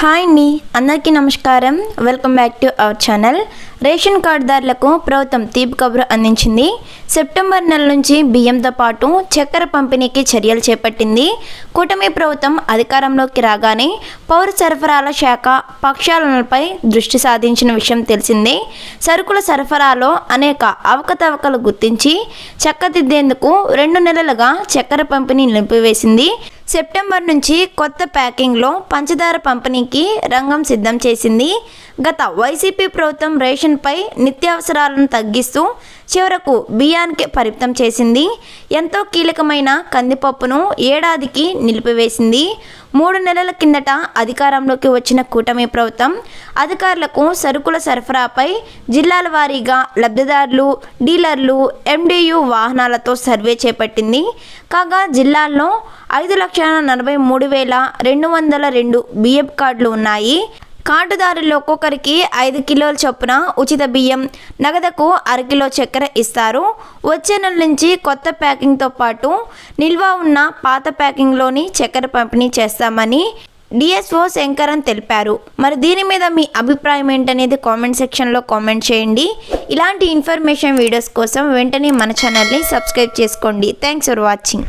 Hi అండి అందరికీ నమస్కారం. Welcome back to our channel ration కార్డుదారులకు ప్రభుత్వం తీపి కబురు అందించింది. సెప్టెంబర్ నెల నుంచి బియ్యంతో పాటు చక్కెర పంపిణీకి చర్యలు చేపట్టింది. కూటమి ప్రభుత్వం అధికారంలోకి రాగానే పౌర సరఫరాల శాఖ పక్షాలపై దృష్టి సాధించిన విషయం తెలిసిందే. సరుకుల సరఫరాలో అనేక అవకతవకలు గుర్తించి చక్కదిద్దేందుకు రెండు నెలలుగా చక్కెర పంపిణీ నిలిపివేసింది. సెప్టెంబర్ నుంచి కొత్త ప్యాకింగ్లో పంచదార పంపిణీకి రంగం సిద్ధం చేసింది. గత వైసీపీ ప్రభుత్వం రేషన్పై నిత్యావసరాలను తగ్గిస్తూ చివరకు బియ్యానికి పరిమితం చేసింది. ఎంతో కీలకమైన కందిపప్పును ఏడాదికి నిలిపివేసింది. మూడు నెలల కిందట అధికారంలోకి వచ్చిన కూటమి ప్రభుత్వం అధికారులకు సరుకుల సరఫరాపై జిల్లాల వారీగా లబ్ధిదారులు డీలర్లు ఎండియు వాహనాలతో సర్వే చేపట్టింది. కాగా జిల్లాల్లో ఐదు లక్షల నలభై మూడు వేల రెండు వందల రెండు బియ్యపు కార్డులు ఉన్నాయి. కార్డుదారులు ఒక్కొక్కరికి ఐదు కిలోల చొప్పున ఉచిత బియ్యం నగదకు అరకిలో చక్కెర ఇస్తారు. వచ్చే నెల నుంచి కొత్త ప్యాకింగ్తో పాటు నిల్వ ఉన్న పాత ప్యాకింగ్లోని చక్కెర పంపిణీ చేస్తామని డిఎస్ఓ శంకరన్ తెలిపారు. మరి దీని మీద మీ అభిప్రాయం ఏంటనేది కామెంట్ సెక్షన్లో కామెంట్ చేయండి. ఇలాంటి ఇన్ఫర్మేషన్ వీడియోస్ కోసం వెంటనే మన ఛానల్ని సబ్స్క్రైబ్ చేసుకోండి. Thanks for watching.